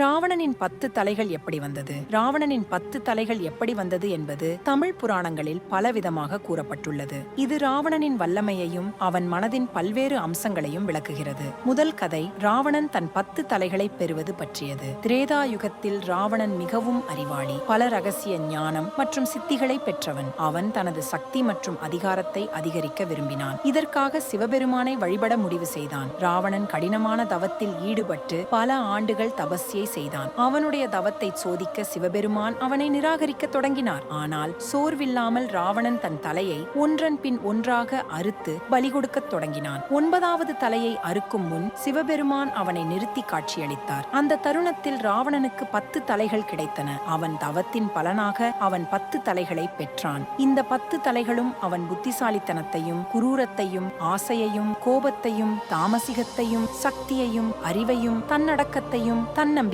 ராவணனின் பத்து தலைகள் எப்படி வந்தது? ராவணனின் பத்து தலைகள் எப்படி வந்தது என்பது தமிழ் புராணங்களில் பலவிதமாக கூறப்பட்டுள்ளது. இது ராவணனின் வல்லமையையும் அவன் மனதின் பல்வேறு அம்சங்களையும் விளக்குகிறது. முதல் கதை ராவணன் தன் பத்து தலைகளை பெறுவது பற்றியது. திரேதா யுகத்தில் ராவணன் மிகவும் அறிவாளி. பல ரகசிய ஞானம் மற்றும் சித்திகளை பெற்றவன். அவன் தனது சக்தி மற்றும் அதிகாரத்தை அதிகரிக்க விரும்பினான். இதற்காக சிவபெருமானை வழிபட முடிவு செய்தான். ராவணன் கடினமான தவத்தில் ஈடுபட்டு பல ஆண்டுகள் தபஸ்யை செய்தான். அவனுடைய தவத்தை சோதிக்க சிவபெருமான் அவனை நிராகரிக்க தொடங்கினார். ஆனால் சோர்வில்லாமல் ராவணன் தன் தலையை ஒன்றன் பின் ஒன்றாக அறுத்து பலி கொடுக்கத் தொடங்கினான். ஒன்பதாவது தலையை அறுக்கும் முன் சிவபெருமான் அவனை நிறுத்தி காட்சியளித்தார். அந்த தருணத்தில் ராவணனுக்கு பத்து தலைகள் கிடைத்தன. அவன் தவத்தின் பலனாக அவன் பத்து தலைகளை பெற்றான். இந்த பத்து தலைகளும் அவன் புத்திசாலித்தனத்தையும் குரூரத்தையும் ஆசையையும் கோபத்தையும் தாமசிகத்தையும் சக்தியையும் அறிவையும் தன்னடக்கத்தையும்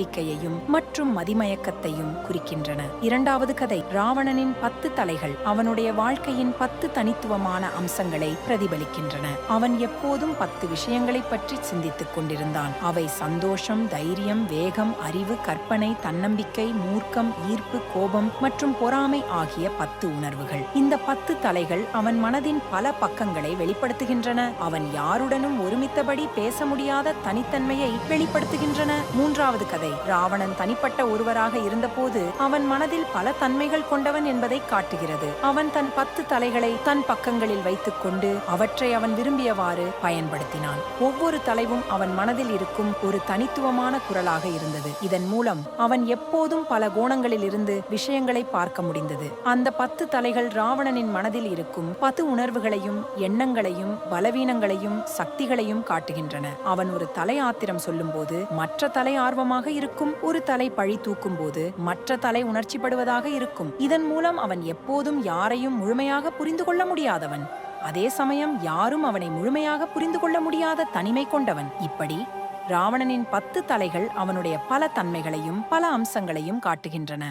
நம்பிக்கையையும் மற்றும் மதிமயக்கத்தையும் குறிக்கின்றன. இரண்டாவது கதை ராவணனின் பத்து தலைகள் அவனுடைய வாழ்க்கையின் பத்து தனித்துவமான அம்சங்களை பிரதிபலிக்கின்றன. அவன் எப்போதும் பத்து விஷயங்களை பற்றி சிந்தித்துக் கொண்டிருந்தான். அவை சந்தோஷம் தைரியம் வேகம் அறிவு கற்பனை தன்னம்பிக்கை மூர்க்கம் ஈர்ப்பு கோபம் மற்றும் பொறாமை ஆகிய பத்து உணர்வுகள். இந்த பத்து தலைகள் அவன் மனதின் பல பக்கங்களை வெளிப்படுத்துகின்றன. அவன் யாருடனும் ஒருமித்தபடி பேச முடியாத தனித்தன்மையை வெளிப்படுத்துகின்றன. மூன்றாவது கதை ராவணன் தனிப்பட்ட ஒருவராக இருந்தபோது அவன் மனதில் பல தன்மைகள் கொண்டவன் என்பதை காட்டுகிறது. அவன் தன் பத்து தலைகளை தன் பக்கங்களில் வைத்துக் கொண்டு அவற்றை அவன் விரும்பியவாறு பயன்படுத்தினான். ஒவ்வொரு தலைவும் அவன் மனதில் இருக்கும் ஒரு தனித்துவமான குரலாக இருந்தது. இதன் மூலம் அவன் எப்போதும் பல கோணங்களில் இருந்து விஷயங்களை பார்க்க முடிந்தது. அந்த பத்து தலைகள் ராவணனின் மனதில் இருக்கும் பத்து உணர்வுகளையும் எண்ணங்களையும் பலவீனங்களையும் சக்திகளையும் காட்டுகின்றன. அவன் ஒரு தலை ஆத்திரம் சொல்லும்போது மற்ற தலை ஆர்வமாக இருக்கும் ஒரு தலை பழி தூக்கும் போது மற்ற தலை உணர்ச்சிப்படுவதாக இருக்கும். இதன் மூலம் அவன் எப்போதும் யாரையும் முழுமையாக புரிந்து கொள்ள முடியாதவன். அதே சமயம் யாரும் அவனை முழுமையாக புரிந்து கொள்ள முடியாத தனிமை கொண்டவன். இப்படி ராவணனின் பத்து தலைகள் அவனுடைய பல தன்மைகளையும் பல அம்சங்களையும் காட்டுகின்றன.